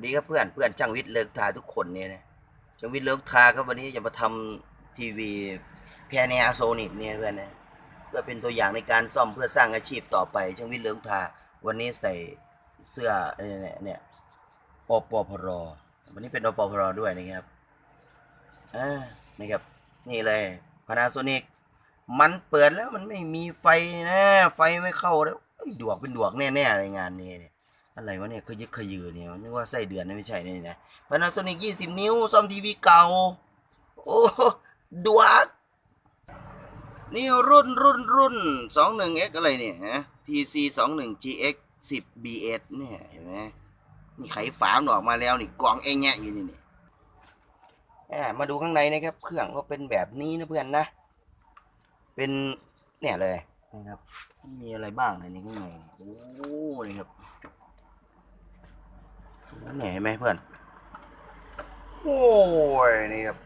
วัสดีครับเพื่อนเพื่อนช่างวิทย์เลิกทาทุกคนเนี่ยนะช่างวิทย์เลิกทาครับวันนี้จะมาทำทีวีแพนียโซนิกเนี่ยเพื่อนนะเพื่อเป็นตัวอย่างในการซ่อมเพื่อสร้างอาชีพต่อไปช่างวิทย์เลิกทาวันนี้ใส่เสื้อเนี่ยเนี่ยอปพรวันนี้เป็นอปพรด้วยนะครับอ่านี่ครับนี่เลยพานาโซนิกมันเปิดแล้วมันไม่มีไฟนะ ไฟไม่เข้าแล้วเอ้ดวกเป็นดวกแน่ๆในงานนี้เนี่ย อะไรวะเนี่ยขยึกขยือเนี่ยนึกว่าไส้เดือนนะไม่ใช่นี่นะ Panasonic 20 นิ้วซ่อมทีวีเก่า โอ้ดวกนี่รุ่นรุ่นรุ่น 21X อะไรเนี่ยฮะ TC 21 GX 10 BS เนี่ยเห็นไหมนี่ไขฝามันออกมาแล้วนี่กล่องเองแงะอยู่นี่นี่มาดูข้างในนะครับ เครื่องก็เป็นแบบนี้นะเพื่อนนะ เป็นเนี่ยเลยนะครับ มีอะไรบ้างในนี้ข้างในโอ้นี่ครับ นั่นเห็นไหมเพื่อน โอ้ย นี่ครับ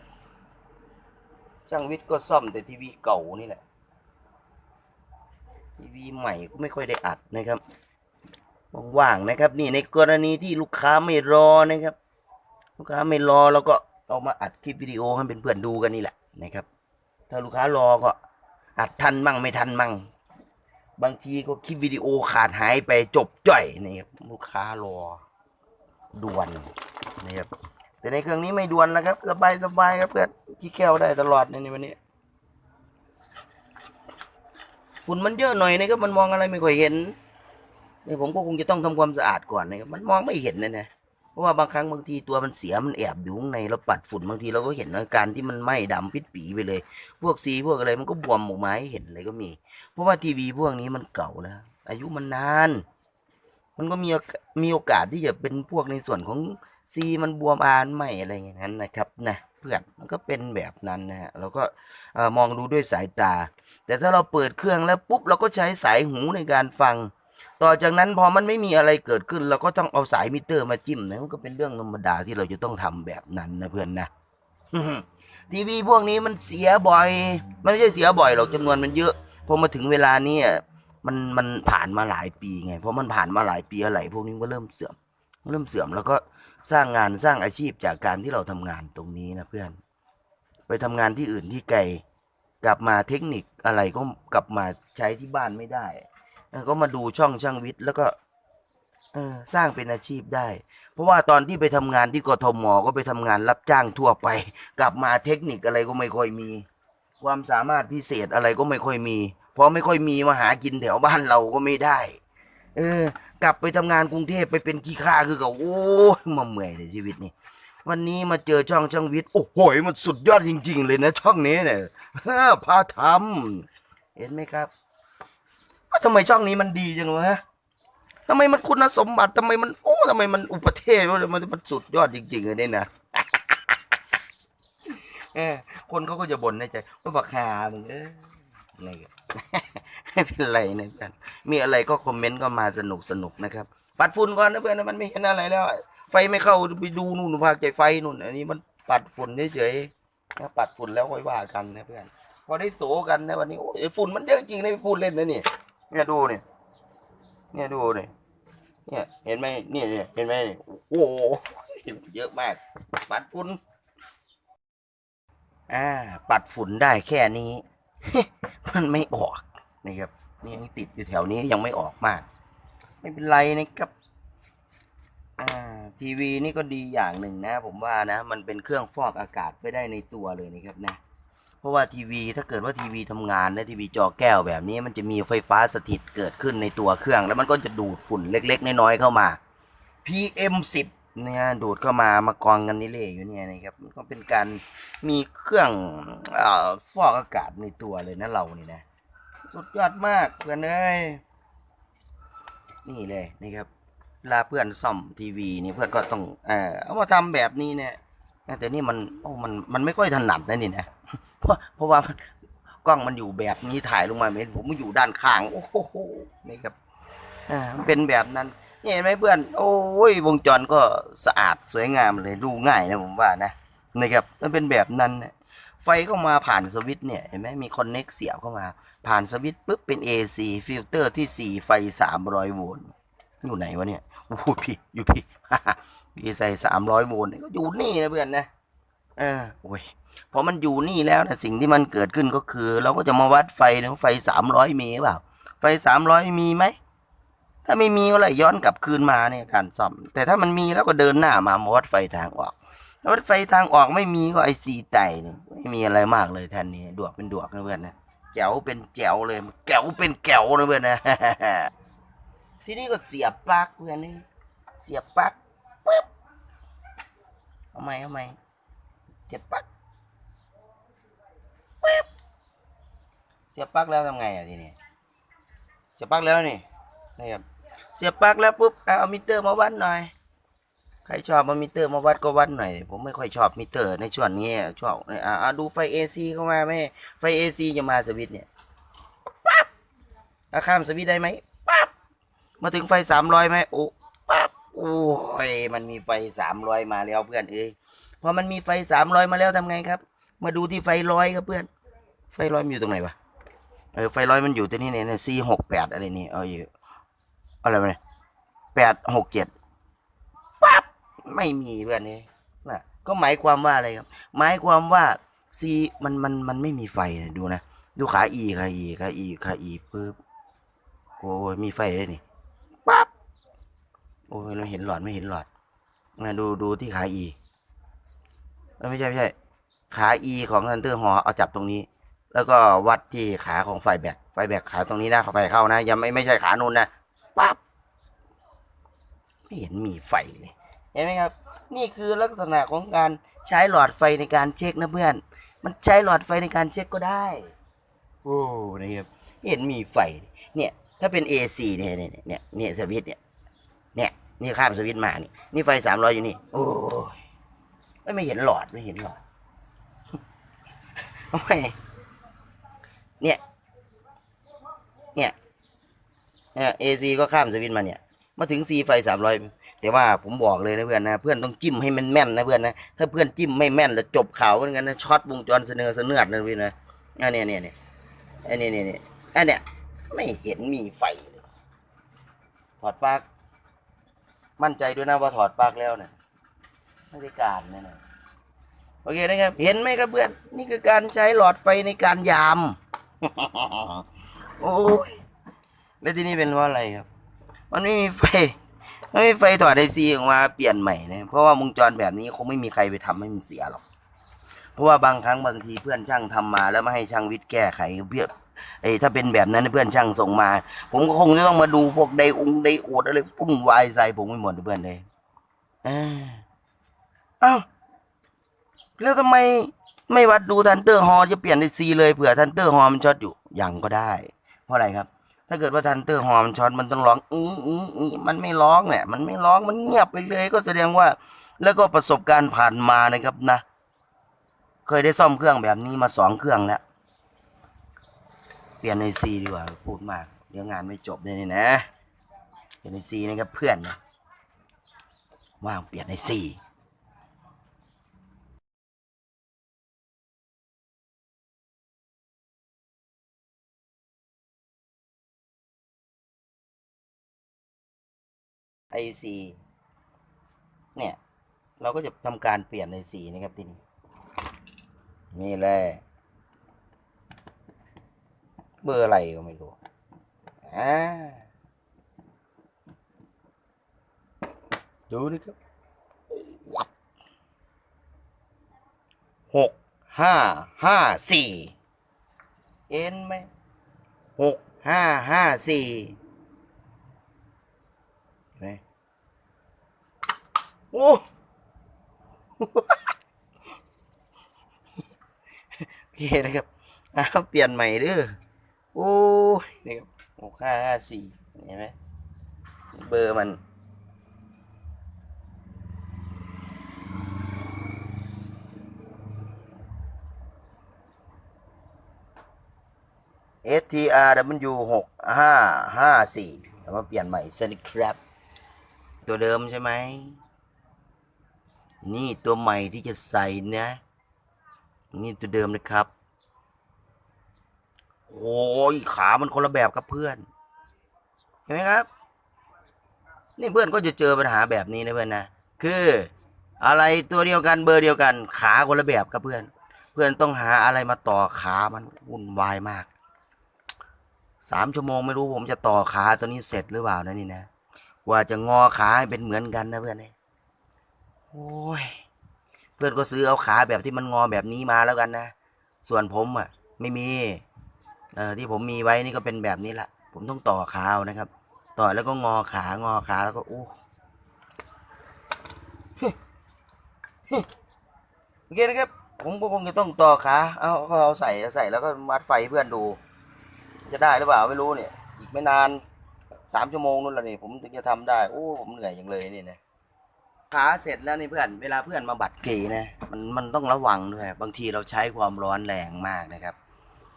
ช่างวิทย์ก็ซ่อมแต่ทีวีเก่านี่แหละ ทีวีใหม่ก็ไม่ค่อยได้อัดนะครับ ว่างๆนะครับ นี่ในกรณีที่ลูกค้าไม่รอนะครับ ลูกค้าไม่รอเราก็เอามาอัดคลิปวิดีโอให้เป็นเพื่อนดูกันนี่แหละนะครับ ถ้าลูกค้ารอก็อัดทันมั่งไม่ทันมั่ง บางทีก็คลิปวิดีโอขาดหายไปจบจ่อยนี่ครับลูกค้ารอ ด่วนนะครับแต่ในเครื่องนี้ไม่ด่วนนะครับสบายสบายครับเพื่อนที่แก้วได้ตลอดในวันนี้ฝุ่นมันเยอะหน่อยนะครับมันมองอะไรไม่ค่อยเห็นเนี่ยผมก็คงจะต้องทำความสะอาดก่อนนะครับมันมองไม่เห็นนะนะเพราะว่าบางครั้งบางทีตัวมันเสียมันแอบอยู่ข้างในเราปัดฝุ่นบางทีเราก็เห็นอาการที่มันไหม้ดำปิดปีไปเลย พวกสีพวกอะไรมันก็บวมออกมาให้เห็นเลยก็มี เพราะว่าทีวีพวกนี้มันเก่าแล้วอายุมันนาน มันก็มีมีโอกาสที่จะเป็นพวกในส่วนของซีมันบวมอานใหม่อะไรอย่างนั้นนะครับนะเพื่อนมันก็เป็นแบบนั้นนะฮะเราก็มองดูด้วยสายตา แต่ถ้าเราเปิดเครื่องแล้วปุ๊บเราก็ใช้สายหูในการฟัง ต่อจากนั้นพอมันไม่มีอะไรเกิดขึ้น เราก็ต้องเอาสายมิเตอร์มาจิ้มนะมันก็เป็นเรื่องธรรมดาที่เราจะต้องทำแบบนั้นนะเพื่อนนะทีวีพวกนี้มันเสียบ่อย มันไม่ใช่เสียบ่อยหรอกจำนวนมันเยอะพอมาถึงเวลานี้ มันมันผ่านมาหลายปีไง เพราะมันผ่านมาหลายปีอะไรพวกนี้ก็เริ่มเสื่อม เริ่มเสื่อมแล้วก็สร้างงานสร้างอาชีพจากการที่เราทำงานตรงนี้นะเพื่อน ไปทำงานที่อื่นที่ไกลกลับมาเทคนิคอะไรก็กลับมาใช้ที่บ้านไม่ได้ก็มาดูช่องช่างวิทย์แล้วก็เออสร้างเป็นอาชีพได้ เพราะว่าตอนที่ไปทำงานที่กทมก็ไปทำงานรับจ้างทั่วไป กลับมาเทคนิคอะไรก็ไม่ค่อยมี ความสามารถพิเศษอะไรก็ไม่ค่อยมี เพราะไม่ค่อยมีมาหากินแถวบ้านเราก็ไม่ได้ เออ กลับไปทำงานกรุงเทพไปเป็นขี้ข้าคือกับโอ้ยมาเมื่อยในชีวิตนี่วันนี้มาเจอช่องช่างวิทย์โอ้โหมันสุดยอดจริง ๆ เลยนะช่องนี้เนี่ยพาทำเห็นไหมครับว่าทำไมช่องนี้มันดีจังวะทำไมมันคุณสมบัติทำไมมันโอ้ทำไมมันอุปเทศมันมันมันสุดยอดจริงๆเลยเนี่ยนะคนเขาก็จะบ่นในใจว่าบักหามึงเอออะไร ไม่เป็นไรนะเพื่อนมีอะไรก็คอมเมนต์ก็มาสนุกสนุกนะครับ ปัดฝุ่นก่อนนะเพื่อนนะมันไม่เห็นอะไรแล้ว ไฟไม่เข้าไปดูนู่นภาคใจไฟนู่น อันนี้มันปัดฝุ่นเฉยๆนะปัดฝุ่นแล้วค่อยว่ากันนะเพื่อนพอได้โสกันนะวันนี้โอ้ยฝุ่นมันเยอะจริงนะพูดเล่นนะนี่เนี่ยดูเนี่ยเนี่ยดูเนี่ยเนี่ยเห็นไหมเนี่ยเนี่ยเห็นไหมเนี่ยโอ้โหเยอะมาก ปัดฝุ่นอ่าปัดฝุ่นได้แค่นี้ มันไม่ออกนะครับนี่ยังติดอยู่แถวนี้ยังไม่ออกมาก ไม่เป็นไรนะครับทีวีนี่ก็ดีอย่างหนึ่งนะ ผมว่านะ มันเป็นเครื่องฟอกอากาศไปได้ในตัวเลยนะครับนะ เพราะว่าทีวีถ้าเกิดว่าทีวีทำงานนะทีวีจอแก้วแบบนี้ มันจะมีไฟฟ้าสถิตเกิดขึ้นในตัวเครื่อง แล้วมันก็จะดูดฝุ่นเล็ก ๆ น้อยๆเข้ามา PM 10 เนี่ยดูดเข้ามามากองกันนี่เละอยู่เนี่ยนะครับมันก็เป็นการมีเครื่องอฟอกอากาศในตัวเลยนะเรานี่นะสุดยอดมากเพื่อนเอ้ยนี่เลยนะครับลาเพื่อนซ่อมทีวีนี่เพื่อนก็ต้องเออเอามาทำแบบนี้เนี่ยแต่นี่มันโอ้มันมันไม่ค่อยถนัดนะนี่นะเพราะเพราะว่ากล้องมันอยู่แบบนี้ถ่ายลงมาเห็นผมมันอยู่ด้านข้าง โอ้โหนี่ครับอ่าเป็นแบบนั้น นี่เห็นไหมเพื่อน โอ้ยวงจรก็สะอาดสวยงามเลยดูง่ายนะผมว่านะนะครับมันเป็นแบบนั้นนะไฟเข้ามาผ่านสวิตช์เนี่ยเห็นไหมมีคอนเน็กเสียบเข้ามา ผ่านสวิตช์ปุ๊บเป็น AC ฟิลเตอร์ที่ 4 ไฟ 300 โวลต์อยู่ไหนวะเนี่ยโอ้โหพี่อยู่พี่พี่ใส่สามร้อยโวลต์ก็อยู่นี่นะเพื่อนนะเออโอ้ยพอมันอยู่นี่แล้วนะสิ่งที่มันเกิดขึ้นก็คือ เราก็จะมาวัดไฟนะไฟสามร้อยมีหรือเปล่า ไฟสามร้อยมีไหม ถ้าไม่มีก็เลยย้อนกลับคืนมาเนี่ยการซ่อม แต่ถ้ามันมีแล้วก็เดินหน้ามามาวัดไฟทางออกถ้าวัดไฟทางออกไม่มีก็ไอซีไตนี่ไม่มีอะไรมากเลยแทนนี้ดวกเป็นดวกนะเพื่อนนะแจ๋วเป็นแจ๋วเลยแก๋วเป็นแก๋วนะเพื่อนนะทีนี้ก็เสียบปลั๊กเพื่อนนี่เสียบปลั๊กปึ๊บเอาไหมเอาไหมเสียบปลั๊กปึ๊บเสียบปลั๊กแล้วทำไงอะทีนี้เสียบปลั๊กแล้วนี่นะครับ เสียบปลั๊กแล้วปุ๊บเอามิเตอร์มาวัดหน่อย ใครชอบมามิเตอร์มาวัดก็วัดหน่อย ผมไม่ค่อยชอบมิเตอร์ในช่วงนี้ชอบอ่าอ่าดูไฟ AC เข้ามาไหมไฟ AC จะมาสวิตเนี่ยปั๊บอะข้ามสวิตได้ไหมปั๊บมาถึงไฟสามร้อยไหมโอ้ปั๊บโอ้ยมันมีไฟสามร้อยมาแล้วเพื่อนเอ้ยพอมันมีไฟสามร้อยมาแล้วทำไงครับ มาดูที่ไฟร้อยครับเพื่อน ไฟร้อยมันอยู่ตรงไหนวะเออไฟร้อยมันอยู่ตัวนี้เนี่ยซีหกแปดอะไรนี่เอาอยู่ อะไรวะเนี่ยแปดหกเจ็ดปั๊บไม่มีเพื่อนนี่นะก็หมายความว่าอะไรครับ หมายความว่าซีมันมันมันไม่มีไฟนะดูนะ ดูขาอีขาอีขาอีขาอีปึ๊บโอ้ยมีไฟเลยนี่ปั๊บโอ้ยเราเห็นหลอดไม่เห็นหลอดมาดูดูที่ขาอีไม่ใช่ไม่ใช่ขาอีของทันเตอร์ฮอเอาจับตรงนี้ แล้วก็วัดที่ขาของไฟแบตไฟแบตขาตรงนี้นะไฟเข้านะยังไม่ไม่ใช่ขานูนนะ ปั๊บไม่เห็นมีไฟเลยเห็นไหมครับ นี่คือลักษณะของการใช้หลอดไฟในการเช็คนะเพื่อน มันใช้หลอดไฟในการเช็คก็ได้ โอ้นะครับไม่เห็นมีไฟ เนี่ย ถ้าเป็น AC เนี่ยเนี่ยเนี่ยเนี่ยสวิตช์เนี่ย เนี่ยนี่ข้ามสวิตช์มานี่นี่ไฟสามร้อยอยู่นี่ โอ้ยไม่เห็นหลอดไม่เห็นหลอดทำไมเนี่ย เนี่ย เนี่ย AC ก็ข้ามสวิตมาเนี่ย มาถึงซีไฟสามร้อยแต่ว่าผมบอกเลยนะเพื่อนนะ เพื่อนต้องจิ้มให้มันแม่นนะเพื่อนนะ ถ้าเพื่อนจิ้มไม่แม่นแล้วจบข่าวเหมือนกันนะช็อตวงจรเสนอเสนอดนะพี่นะอันเนี้ยเนี่ยเนี่ยอันเนี้ยเนี่ยเนี่ยอันเนี้ยไม่เห็นมีไฟเลยถอดปลั๊กมั่นใจด้วยนะว่าถอดปลั๊กแล้วเนี่ยไม่ได้การนะนะโอเคนะครับ เห็นไหมครับเพื่อน นี่คือการใช้หลอดไฟในการยาม โอ้ย แล้วที่นี่เป็นเพราะอะไรครับ มันไม่มีไฟไม่มีไฟถอดไอซีออกมาเปลี่ยนใหม่นะเพราะว่าวงจรแบบนี้คงไม่มีใครไปทำให้มันเสียหรอก เพราะว่าบางครั้งบางทีเพื่อนช่างทำมา แล้วไม่ให้ช่างวิทย์แก้ไขเพื่อไอ้ถ้าเป็นแบบนั้นเพื่อนช่างส่งมา ผมก็คงจะต้องมาดูพวกไดองไดโอดอะไรพุ่นวายใส่ผมไม่หมดเพื่อนเลยอ้าเอ้าแล้วทำไมไม่วัดดูทันเตอร์ฮอจะเปลี่ยนไอซีเลยเผื่อทันเตอร์ฮอมันช็อตอยู่ยังก็ได้ เพราะอะไรครับ ถ้าเกิดว่าทันเตอร์ฮอมนช็อตมันต้องร้องอีอีอีมันไม่ร้องเนี่ยมันไม่ร้องมันเงียบไปเลยก็แสดงว่า แล้วก็ประสบการณ์ผ่านมานะครับนะ เคยได้ซ่อมเครื่องแบบนี้มาสองเครื่องแล้ว เปลี่ยนในซีดีกว่าพูดมากเดี๋ยวงานไม่จบเลยนี่นะเปลี่ยนในซีนะครับเพื่อนนะว่างเปลี่ยนไอซี เนี่ย เราก็จะทำการเปลี่ยนในสีนะครับที่นี่นี่แหละเบอร์อะไรก็ไม่รู้อ่าดูนะครับหกห้าห้าสี่เอ็นไหมหกห้าห้าสี่เห็นไหม โอ้โอเคนะครับอ้าเปลี่ยนใหม่เด้อโอ้ยนี่ครับหกห้าห้าสี่เห็นไหมเบอร์มัน STRW หกห้าห้าสี่แล้วมาเปลี่ยนใหม่สนิครับ ตัวเดิมใช่ไหม นี่ตัวใหม่ที่จะใส่นะ นี่ตัวเดิมนะครับโอ้ยขามันคนละแบบกับเพื่อน เห็นไหมครับ นี่เพื่อนก็จะเจอปัญหาแบบนี้นะเพื่อนนะ คือ อะไรตัวเดียวกันเบอร์เดียวกัน ขาคนละแบบกับเพื่อน เพื่อนต้องหาอะไรมาต่อขามันวุ่นวายมากสามชั่วโมงไม่รู้ผมจะต่อขาตัวนี้เสร็จหรือเปล่านะนี่นะ ว่าจะงอขาให้เป็นเหมือนกันนะเพื่อนเนี่ย โอ้ย เพื่อนก็ซื้อเอาขาแบบที่มันงอแบบนี้มาแล้วกันนะ ส่วนผมอะ ไม่มี เอ่อที่ผมมีไว้นี่ก็เป็นแบบนี้แหละผมต้องต่อขาเอานะครับ ต่อแล้วก็งอขางอขาแล้วก็โอ้โอเคนะครับ ผมก็คงจะต้องต่อขา เอาเอาใส่ใส่แล้วก็มัดไฟเพื่อนดู จะได้หรือเปล่าไม่รู้เนี่ย อีกไม่นานสามชั่วโมงนู่นละนี่ผมถึงจะทำได้ โอ้ผมเหนื่อยอย่างเลยนี่นะ ขาเสร็จแล้วนี่เพื่อน เวลาเพื่อนมาบัดเกยนะมันมันต้องระวังด้วย บางทีเราใช้ความร้อนแรงมากนะครับ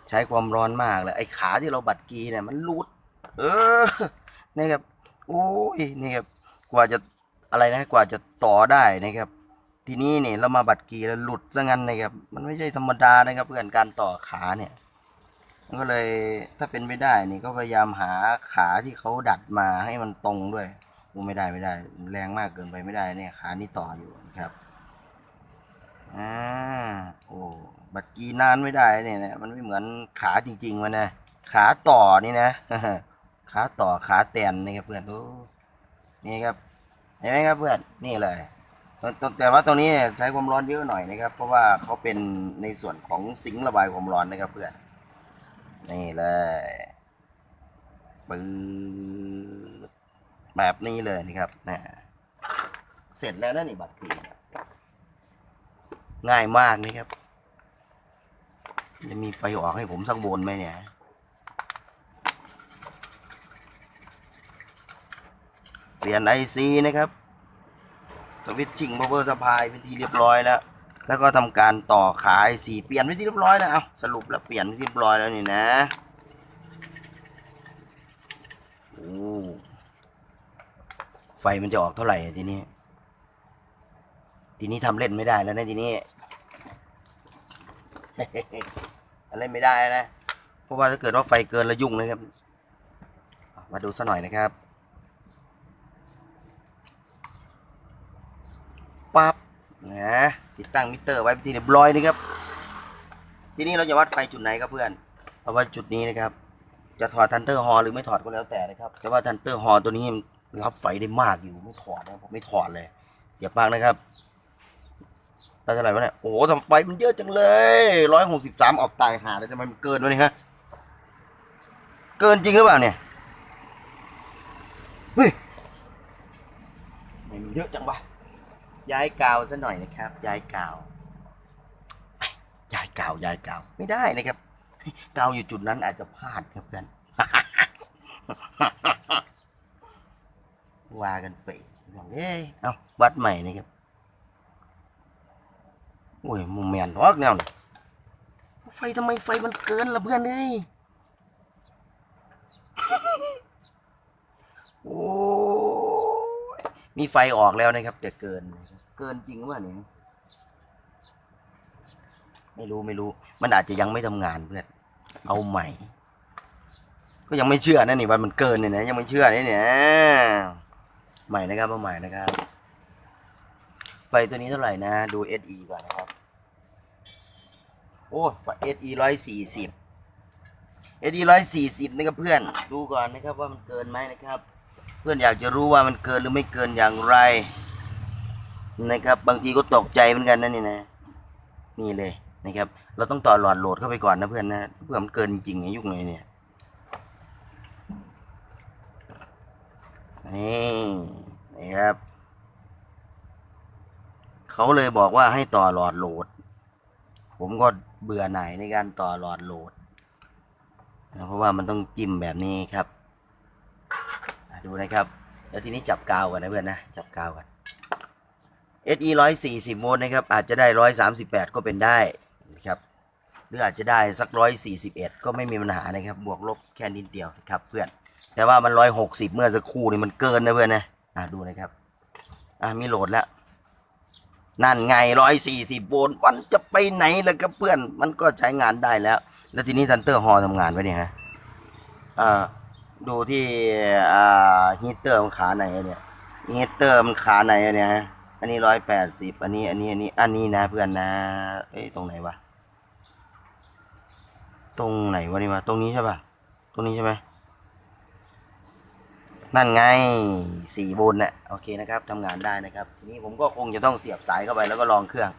ใช้ความร้อนมากเลยไอ้ขาที่เราบัดกีเนี่ยมันรูดเออนี่ครับโอ้ยนี่ครับกว่าจะอะไรนะกว่าจะต่อได้นะครับ ทีนี้เนี่ยเรามาบัดกีแล้วหลุดซะงั้นนะครับ มันไม่ใช่ธรรมดานะครับ เพื่อนการต่อขาเนี่ยก็เลยถ้าเป็นไม่ได้นี่ก็พยายามหาขาที่เขาดัดมาให้มันตรงด้วย ไม่ได้ไม่ได้ แรงมากเกินไปไม่ได้เนี่ยขานี่ต่ออยู่นะครับอ่าโอ้บัดกีนานไม่ได้เนี่ยนะมันไม่เหมือนขาจริงๆมันนะขาต่อนี่นะขาต่อขาแตนนี่ครับเพื่อนโอ้นี่ครับเห็นไหมครับเพื่อนนี่เลยแต่ว่าตรงนี้ใช้ความร้อนเยอะหน่อยนะครับ เพราะว่าเขาเป็นในส่วนของสิงระบายความร้อนนะครับเพื่อนนี่เลยปืด แบบนี้เลยนะครับนะเสร็จแล้วนะนี่บัตรปีง่ายมากนี่ครับ จะมีไฟออกให้ผมสักบนไหมเนี่ยเปลี่ยนไอซีนะครับสวิตชิ่งพาวเวอร์สปายเป็นที่เรียบร้อยแล้วแล้วก็ทำการต่อขาไอซีเปลี่ยนไปที่เรียบร้อยแล้วเอาสรุปแล้วเปลี่ยนไปที่เรียบร้อยแล้วนี่นะโอ้ มันจะออกเท่าไหร่ทีนี้ ทีนี้ทำเล่นไม่ได้แล้วนะทีนี้ทำเล่นไม่ได้นะ เพราะว่าถ้าเกิดว่าไฟเกินแล้วยุ่งนะครับ มาดูซะหน่อยนะครับปั๊บนะติดตั้งมิเตอร์ไว้ที่เรียบร้อยนะครับ ทีนี้เราจะวัดไฟจุดไหนครับเพื่อนเอาไว้จุดนี้นะครับ จะถอดทันเตอร์ฮอหรือไม่ถอดก็แล้วแต่นะครับ แต่ว่าทันเตอร์ฮอตัวนี้ รับไฟได้มากอยู่ไม่ถอดนะผมไม่ถอดเลยเสียบมากนะครับได้เท่าไหร่วะเนี่ยโอ้โหทำไฟมันเยอะจังเลยร้อยหกสิบสามออกตายหาแล้วทำไมมันเกินวะเนี่ยฮะเกินจริงหรือเปล่าเนี่ยเฮ้ยมันเยอะจังวะย้ายกาวซะหน่อยนะครับ ย้ายกาวย้ายกาวย้ายกาวไม่ได้นะครับกาวอยู่จุดนั้นอาจจะพลาดครับกัน ว่ากันไปเอ้ยเอาวัดใหม่นะครับโอ้ยมุมแมนทอกแนวนี่ไฟทำไมไฟมันเกินละเพื่อนเอ้ยโอ้มีไฟออกแล้วนะครับ แต่เกิน เกินจริงว่าเนี่ยไม่รู้ไม่รู้ มันอาจจะยังไม่ทำงานเพื่อนเอาใหม่ ก็ยังไม่เชื่อนะนี่ว่ามันเกินเนี่ยนะยังไม่เชื่อเนี่ยเนี่ย ใหม่นะครับเอาใหม่นะครับ ไฟตัวนี้เท่าไหร่นะ ดู SE ก่อนนะครับ โอ้ไฟ SE ร้อยสี่สิบ SE ร้อยสี่สิบนะครับเพื่อน ดูก่อนนะครับว่ามันเกินไหมนะครับ เพื่อนอยากจะรู้ว่ามันเกินหรือไม่เกินอย่างไร นะครับ บางทีก็ตกใจเหมือนกันนะนี่นะ นี่เลยนะครับ เราต้องต่อหลอดโหลดเข้าไปก่อนนะเพื่อนนะ เพื่อมันเกินจริงๆไอ้ยุคนี้เนี่ย นี่นะครับ เขาเลยบอกว่าให้ต่อหลอดโหลด ผมก็เบื่อหน่ายในการต่อหลอดโหลด เพราะว่ามันต้องจิ้มแบบนี้ครับดูนะครับ แล้วทีนี้จับกาวกันนะเพื่อนนะ จับกาวกัน SE ร้อยสี่สิบโวลต์นะครับ อาจจะได้ร้อยสามสิบแปดก็เป็นได้นะครับหรืออาจจะได้สักร้อยสี่สิบเอ็ดก็ไม่มีปัญหานะครับ บวกลบแค่นิดเดียวนะครับเพื่อน แต่ว่ามันร้อยหกสิบเมื่อสักครู่นี่มันเกินนะเพื่อนนะอะดูนะครับ อะมีโหลดแล้ว นั่นไงร้อยสี่สิบโวลต์มันจะไปไหนล่ะครับเพื่อน มันก็ใช้งานได้แล้ว แล้วทีนี้ทันเตอร์ฮอทำงานไว้เนี่ยฮะอ่าดูที่อ่าฮีเตอร์ของขาไหนเนี่ยเฮเตอร์มันขาไหนเนี่ยฮะอันนี้ร้อยแปดสิบอันนี้ อันนี้ อันนี้ อันนี้นะเพื่อนนะ เอ้ยตรงไหนวะ ตรงไหนวะนี่วะตรงนี้ใช่ปะตรงนี้ใช่ไหม นั่นไงสี่โวลต์น่ะโอเคนะครับทำงานได้นะครับ ทีนี้ผมก็คงจะต้องเสียบสายเข้าไปแล้วก็ลองเครื่อง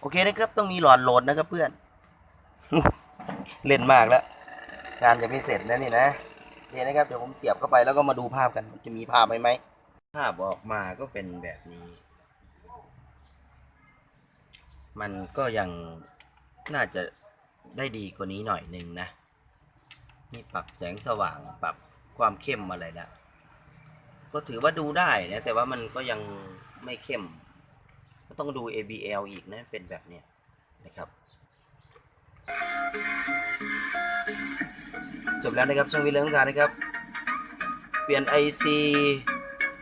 โอเคนะครับ ต้องมีหลอดโหลดนะครับเพื่อน เล่นมากแล้ว งานจะไม่เสร็จแล้วนี่นะโอเคนะครับเดี๋ยวผมเสียบเข้าไปแล้วก็มาดูภาพกันจะมีภาพไหมไหมภาพออกมาก็เป็นแบบนี้ มันก็ยังน่าจะได้ดีกว่านี้หน่อยหนึ่งนะ นี่ปรับแสงสว่างปรับความเข้มอะไรแล้ว ก็ถือว่าดูได้นะแต่ว่ามันก็ยังไม่เข้ม ก็ต้องดู ABL อีกนะ เป็นแบบเนี้ยนะครับจบแล้วนะครับช่างวิเรื่องการนะครับ เปลี่ยน IC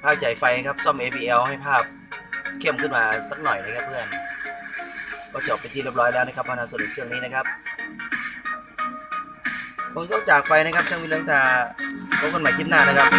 ภาคจ่ายไฟนะครับซ่อม ABL ให้ภาพเข้มขึ้นมาสักหน่อยนะครับเพื่อน ก็จบเป็นที่เรียบร้อยแล้วนะครับพานาสรุปเครื่องนี้นะครับผมต้องจากไปนะครับช่างวิเรื่องตา พบกันใหม่คลิปหน้านะครับ